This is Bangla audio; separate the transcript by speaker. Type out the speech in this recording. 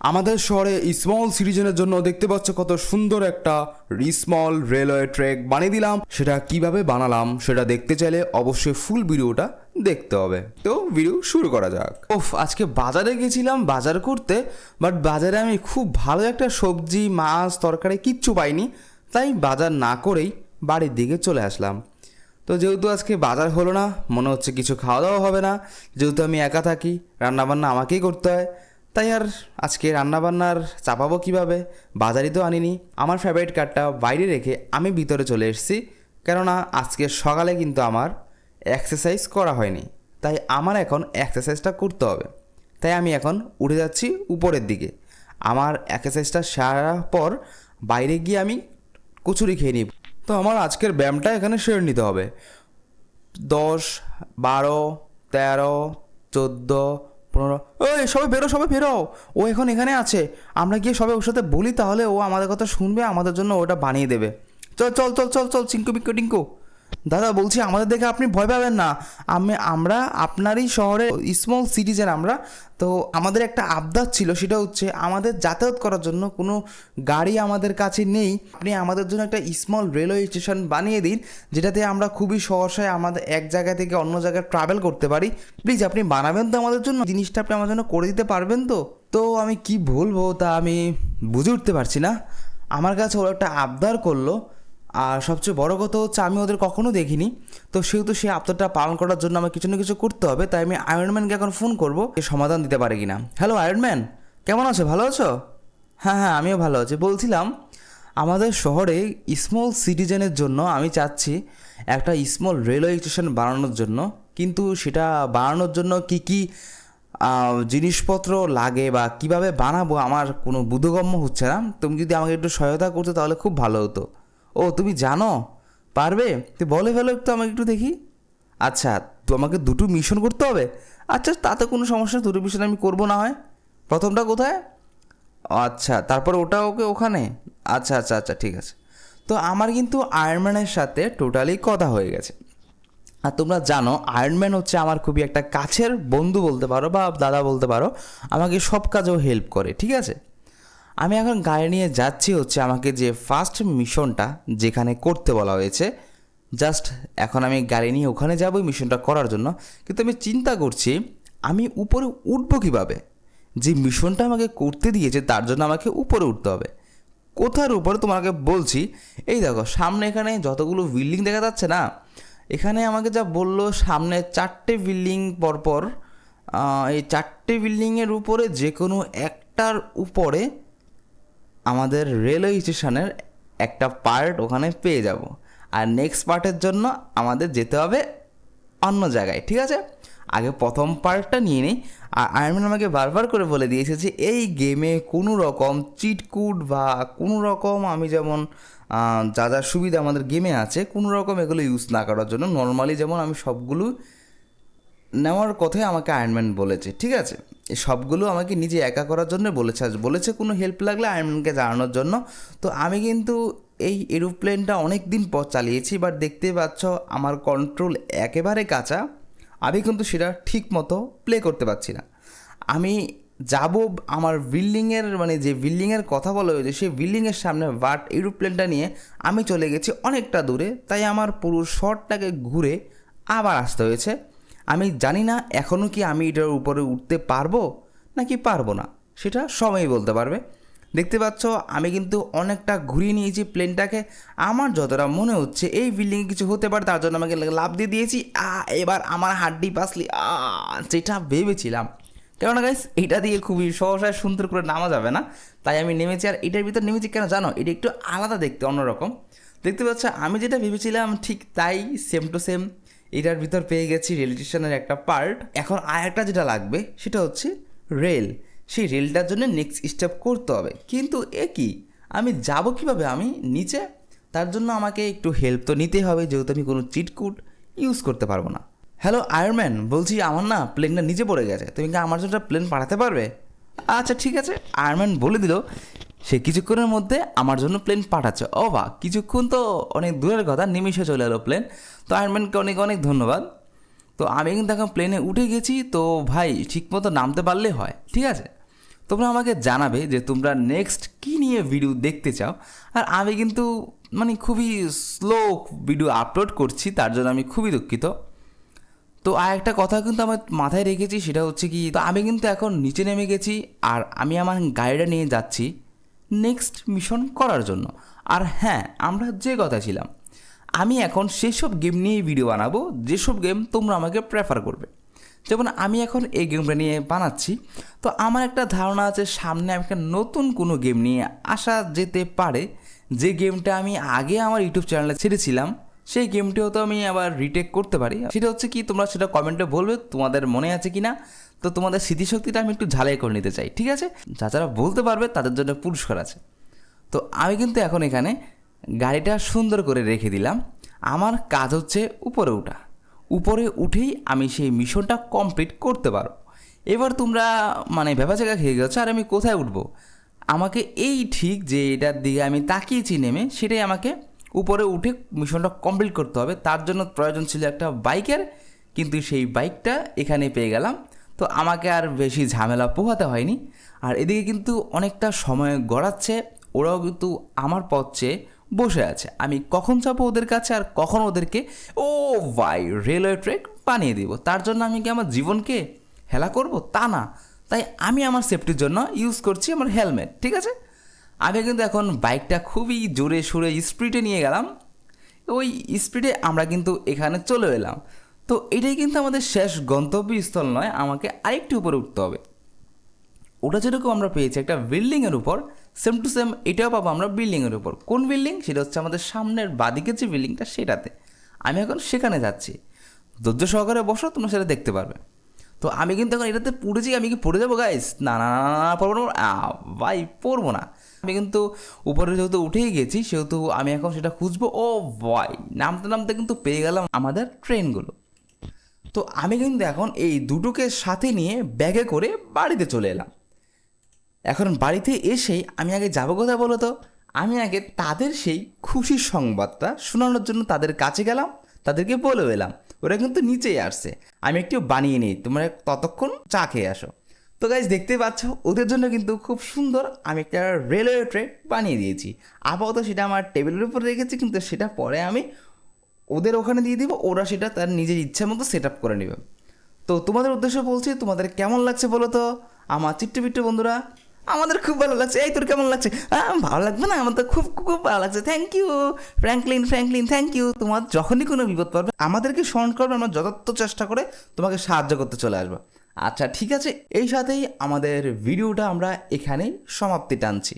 Speaker 1: আমাদের শহরে স্মল সিটিজেনের জন্য দেখতে পাচ্ছ কত সুন্দর একটা স্মল রেলওয়ে ট্র্যাক বানিয়ে দিলাম। সেটা কীভাবে বানালাম সেটা দেখতে চাইলে অবশ্যই ফুল ভিডিওটা দেখতে হবে। তো ভিডিও শুরু করা যাক। ওফ আজকে বাজারে গেছিলাম বাজার করতে বাট বাজারে আমি খুব ভালো একটা সবজি, মাছ, তরকারি কিচ্ছু পাইনি, তাই বাজার না করেই বাড়ির দিকে চলে আসলাম। তো যেহেতু আজকে বাজার হলো না, মনে হচ্ছে কিছু খাওয়া দাওয়া হবে না, যেহেতু আমি একা থাকি, রান্নাবান্না আমাকেই করতে হয় তাই আর আজকে রান্নাবান্নার চাপাবো কীভাবে? বাজারই তো আনিনি। আমার ফেভারিট কার্ডটা বাইরে রেখে আমি ভিতরে চলে এসেছি। কেননা আজকে সকালে কিন্তু আমার এক্সারসাইজ করা হয়নি। তাই আমার এখন এক্সারসাইজটা করতে হবে। তাই আমি এখন উঠে যাচ্ছি উপরের দিকে। আমার এক্সারসাইজটা সারার পর বাইরে গিয়ে আমি কচুরি খেয়ে নিই তো আমার আজকের ব্যায়ামটা এখানে সেরে নিতে হবে। দশ, বারো, তেরো, চোদ্দ পনেরো ওই সবাই বেরো সবাই বেরো। ও এখন এখানে আছে। আমরা গিয়ে সবাই ওর সাথে বলি তাহলে ও আমাদের কথা শুনবে, আমাদের জন্য ওটা বানিয়ে দেবে। চল চল চল চল চল চিঙ্কু বিঙ্কু টিঙ্কু দাদা, বলছি আমাদের দেখে আপনি ভয় পাবেন না। আমি, আমরা আপনারই শহরে স্মল সিটিজেন আমরা। তো আমাদের একটা আবদার ছিল, সেটা হচ্ছে আমাদের যাতায়াত করার জন্য কোনো গাড়ি আমাদের কাছে নেই। আপনি আমাদের জন্য একটা স্মল রেলওয়ে স্টেশন বানিয়ে দিন, যেটাতে আমরা খুবই সহসায় আমাদের এক জায়গা থেকে অন্য জায়গায় ট্রাভেল করতে পারি। প্লিজ আপনি বানাবেন তো আমাদের জন্য? জিনিসটা আপনি আমার জন্য করে দিতে পারবেন তো? তো আমি কি বলব তা আমি বুঝে উঠতে পারছি না। আমার কাছে ওরা একটা আবদার করল আর সবচেয়ে বড় কথা হচ্ছে আমি ওদের কখনো দেখিনি। তো সেহেতু সেই আবদারটা পালন করার জন্য আমার কিছু না কিছু করতে হবে, তাই আমি আয়রনম্যানকে এখন ফোন করব সমাধান দিতে পারে কিনা। হ্যালো আয়রনম্যান কেমন আছো? ভালো আছো? হ্যাঁ হ্যাঁ আমিও ভালো আছি। বলছিলাম, আমাদের শহরে স্মল সিটিজেনের জন্য আমি চাচ্ছি একটা স্মল রেলওয়ে স্টেশন বানানোর জন্য। কিন্তু সেটা বানানোর জন্য কি কি জিনিসপত্র লাগে বা কীভাবে বানাবো আমার কোনো বোধগম্য হচ্ছে না। তুমি যদি আমাকে একটু সহায়তা করতে তাহলে খুব ভালো হতো। ও, তুমি জানো? পারবে? তুই বলে ফেলো একটু আমাকে একটু দেখি। আচ্ছা তো আমাকে দুটো মিশন করতে হবে? আচ্ছা তাতে কোনো সমস্যা, দুটো মিশন আমি করব না হয়। প্রথমটা কোথায়? আচ্ছা তারপর ওটা ওকে ওখানে? আচ্ছা আচ্ছা আচ্ছা ঠিক আছে। তো আমার কিন্তু আয়রনম্যানের সাথে টোটালি কথা হয়ে গেছে। আর তোমরা জানো আয়রনম্যান হচ্ছে আমার খুবই একটা কাছের বন্ধু বলতে পারো বা দাদা বলতে পারো। আমাকে সব কাজেও হেল্প করে, ঠিক আছে? আমি এখন গাড়ি নিয়ে যাচ্ছি হচ্ছে আমাকে যে ফার্স্ট মিশনটা যেখানে করতে বলা হয়েছে। জাস্ট এখন আমি গাড়ি নিয়ে ওখানে যাব মিশনটা করার জন্য। কিন্তু আমি চিন্তা করছি, আমি উপরে উঠবো কীভাবে? যে মিশনটা আমাকে করতে দিয়েছে তার জন্য আমাকে উপরে উঠতে হবে। কোথার উপরে তোমাকে বলছি, এই দেখো সামনে এখানে যতগুলো বিল্ডিং দেখা যাচ্ছে না, এখানে আমাকে যা বলল সামনে চারটে বিল্ডিং পরপর এই চারটে বিল্ডিংয়ের উপরে যে কোনো একটার উপরে আমাদের রেলওয়ে স্টেশনের একটা পার্ট ওখানে পেয়ে যাব। আর নেক্সট পার্টের জন্য আমাদের যেতে হবে অন্য জায়গায়, ঠিক আছে? আগে প্রথম পার্টটা নিয়ে নিই। আর আয়রম্যান আমাকে বারবার করে বলে দিয়েছে যে, এই গেমে কোনো রকম চিটকুট বা কোনো রকম আমি যেমন যা যা সুবিধা আমাদের গেমে আছে, কোনো রকম এগুলো ইউজ না করার জন্য নর্মালি যেমন আমি সবগুলো নেওয়ার কথাই আমাকে আয়রনম্যান বলেছে, ঠিক আছে? সবগুলো আমাকে নিজে একা করার জন্য বলেছে, আর বলেছে কোনো হেল্প লাগলে আয়রনম্যানকে জানানোর জন্য। তো আমি কিন্তু এই এরোপ্লেনটা অনেক দিন পর চালিয়েছি বাট দেখতে পাচ্ছ আমার কন্ট্রোল একেবারে কাঁচা। আমি কিন্তু সেটা ঠিক মতো প্লে করতে পারছি না। আমি যাব আমার বিল্ডিংয়ের মানে যে বিল্ডিংয়ের কথা বলা হয়েছে, সেই বিল্ডিংয়ের সামনে বাট এরোপ্লেনটা নিয়ে আমি চলে গেছি অনেকটা দূরে। তাই আমার পুরো শটটাকে ঘুরে আবার আসতে হয়েছে। আমি জানি না এখনও কি আমি এটার উপরে উঠতে পারব নাকি পারব না, সেটা সময়ই বলতে পারবে। দেখতে পাচ্ছ, আমি কিন্তু অনেকটা ঘুরিয়ে নিয়েছি প্লেনটাকে। আমার যতটা মনে হচ্ছে এই বিল্ডিংয়ে কিছু হতে পারে, তার জন্য আমাকে লাভ দিয়ে দিয়েছি। আ, এবার আমার হাড্ডি পাসলি, আ, যেটা ভেবেছিলাম। কেননা গাইস এটা দিয়ে খুবই সহসায় সুন্দর করে নামা যাবে না। তাই আমি নেমেছি আর এটার ভিতর নেমেছি, কেন জানো? এটা একটু আলাদা দেখতে, অন্যরকম। দেখতে পাচ্ছ, আমি যেটা ভেবেছিলাম ঠিক তাই সেম টু সেম এটার ভিতর পেয়ে গেছি রেল স্টেশনের একটা পার্ট এখন আর একটা যেটা লাগবে, সেটা হচ্ছে রেল সেই রেলটার জন্য নেক্সট স্টেপ করতে হবে। কিন্তু এ কি? আমি যাব কীভাবে? আমি নিচে? তার জন্য আমাকে একটু হেল্প তো নিতেই হবে, যেহেতু আমি কোনো চিটকুট ইউজ করতে পারব না। হ্যালো আয়ারম্যান বলছি আমার না প্লেনটা নিচে পড়ে গেছে। তুমি কি আমার জন্য প্লেন পাঠাতে পারবে? আচ্ছা ঠিক আছে। আয়ারম্যান বলে দিল সে কিছুক্ষণের মধ্যে আমার জন্য প্লেন পাঠাচ্ছে। ও বা কিছুক্ষণ তো অনেক দূরের কথা নিমিশে চলে এলো প্লেন তো আয়ারম্যানকে অনেক অনেক ধন্যবাদ। তো আমি কিন্তু এখন প্লেনে উঠে গেছি, তো ভাই, ঠিকমতো নামতে পারলে হয়, ঠিক আছে?
Speaker 2: তোমরা আমাকে জানাবে যে তোমরা নেক্সট কী নিয়ে ভিডিও দেখতে চাও। আর আমি কিন্তু মানে খুবই স্লো ভিডিও আপলোড করছি, তার জন্য আমি খুবই দুঃখিত। তো আর একটা কথা কিন্তু আমার মাথায় রেখেছি, সেটা হচ্ছে কি, তো আমি কিন্তু এখন নিচে নেমে গেছি, আর আমি আমার গাড়িটা নিয়ে যাচ্ছি। নেক্সট মিশন করার জন্য। আর হ্যাঁ আমরা যে কথা ছিলাম, আমি এখন সেসব গেম নিয়েই ভিডিও বানাবো, যেসব গেম তোমরা আমাকে প্রেফার করবে। যেমন আমি এখন এই গেমটা নিয়ে বানাচ্ছি, তো আমার একটা ধারণা আছে, সামনে আমি একটা নতুন কোনো গেম নিয়ে আসা যেতে পারে। যে গেমটা আমি আগে আমার ইউটিউব চ্যানেলে ছেড়েছিলাম, সেই গেমটিও তো আমি আবার রিটেক করতে পারি। সেটা হচ্ছে কি, তোমরা সেটা কমেন্টে বলবে, তোমাদের মনে আছে কি না তো তোমাদের স্মৃতিশক্তিটা আমি একটু ঝালাই করে নিতে চাই, ঠিক আছে? যা যারা বলতে পারবে তাদের জন্য পুরস্কার আছে। তো আমি কিন্তু এখন এখানে গাড়িটা সুন্দর করে রেখে দিলাম। আমার কাজ হচ্ছে উপরে ওঠা উপরে উঠেই আমি সেই মিশনটা কমপ্লিট করতে পারব। এবার তোমরা মানে ভেবা জায়গা খেয়ে গেছো, আর আমি কোথায় উঠবো? আমাকে এই ঠিক যে এটার দিকে আমি তাকিয়েছি নেমে, সেটাই আমাকে উপরে উঠে মিশনটা কমপ্লিট করতে হবে। তার জন্য প্রয়োজন ছিল একটা বাইকের, কিন্তু সেই বাইকটা এখানে পেয়ে গেলাম। তো আমাকে আর বেশি ঝামেলা পোহাতে হয়নি। আর এদিকে কিন্তু অনেকটা সময় গড়াচ্ছে, ওরাও কিন্তু আমার পথ বসে আছে। আমি কখন যাব ওদের কাছে আর কখন ওদেরকে? ও ভাই, রেলওয়ে ট্রেক বানিয়ে দিব। তার জন্য আমি কি আমার জীবনকে হেলা করব? তা না। তাই আমি আমার সেফটির জন্য ইউজ করছি আমার হেলমেট ঠিক আছে? আমি কিন্তু এখন বাইকটা খুবই জোরে সোরে স্পিডে নিয়ে গেলাম। ওই স্পিডে আমরা কিন্তু এখানে চলে এলাম। তো এটাই কিন্তু আমাদের শেষ গন্তব্যস্থল নয় আমাকে আরেকটু উপরে উঠতে হবে। ওটা যেরকম আমরা পেয়েছি একটা বিল্ডিংয়ের উপর সেম টু সেম এটাও পাবো আমরা বিল্ডিংয়ের উপর। কোন বিল্ডিং? সেটা হচ্ছে আমাদের সামনের বাদিকের যে বিল্ডিংটা সেটাতে। আমি এখন সেখানে যাচ্ছি। ধৈর্য সহকারে বসো তোমরা সেটা দেখতে পারবে। তো আমি কিন্তু এখন এটাতে পড়েছি আমি কি পড়ে যাব গাইস না না না না, পড়ব না ভাই পড়ব না। আমি কিন্তু উপরে যেহেতু উঠেই গেছি সেহেতু আমি এখন সেটা খুঁজবো। ও ভাই নামতে নামতে কিন্তু পেয়ে গেলাম আমাদের ট্রেনগুলো। তো আমি কিন্তু এখন এই দুটোকে সাথে নিয়ে ব্যাগে করে বাড়িতে চলে এলাম। এখন বাড়িতে এসেই আমি আগে যাব কোথায় বলো তো? আমি আগে তাদের সেই খুশির সংবাদটা শোনানোর জন্য তাদের কাছে গেলাম, তাদেরকে বলে এলাম ওরা কিন্তু নিচেই আসছে। আমি একটু বানিয়ে নিই, তোমরা ততক্ষণ চা খেয়ে আসো। তো গাইজ দেখতে পাচ্ছ, ওদের জন্য কিন্তু খুব সুন্দর আমি একটা রেলওয়ে ট্রেক বানিয়ে দিয়েছি। আপাতত সেটা আমার টেবিলের উপর রেখেছি, কিন্তু সেটা পরে আমি ওদের ওখানে দিয়ে দিব, ওরা সেটা তার নিজের ইচ্ছা মতো সেট আপ করে নেবে। তো তোমাদের উদ্দেশ্য বলছি, তোমাদের কেমন লাগছে বলো তো? আমার চিট্টু বন্ধুরা, আমাদের খুব ভালো লাগছে। এই তোর কেমন লাগছে? ভালো লাগবে না? আমার তো খুব খুব ভালো লাগছে। Thank you Franklin Franklin thank you তোমার যখনই কোনো বিপদ পড়বে, আমাদেরকে স্মরণ করবে, আমরা যথার্থ চেষ্টা করে তোমাকে সাহায্য করতে চলে আসব। আচ্ছা ঠিক আছে, এই সাথেই আমাদের ভিডিওটা আমরা এখানেই সমাপ্তি টানছি।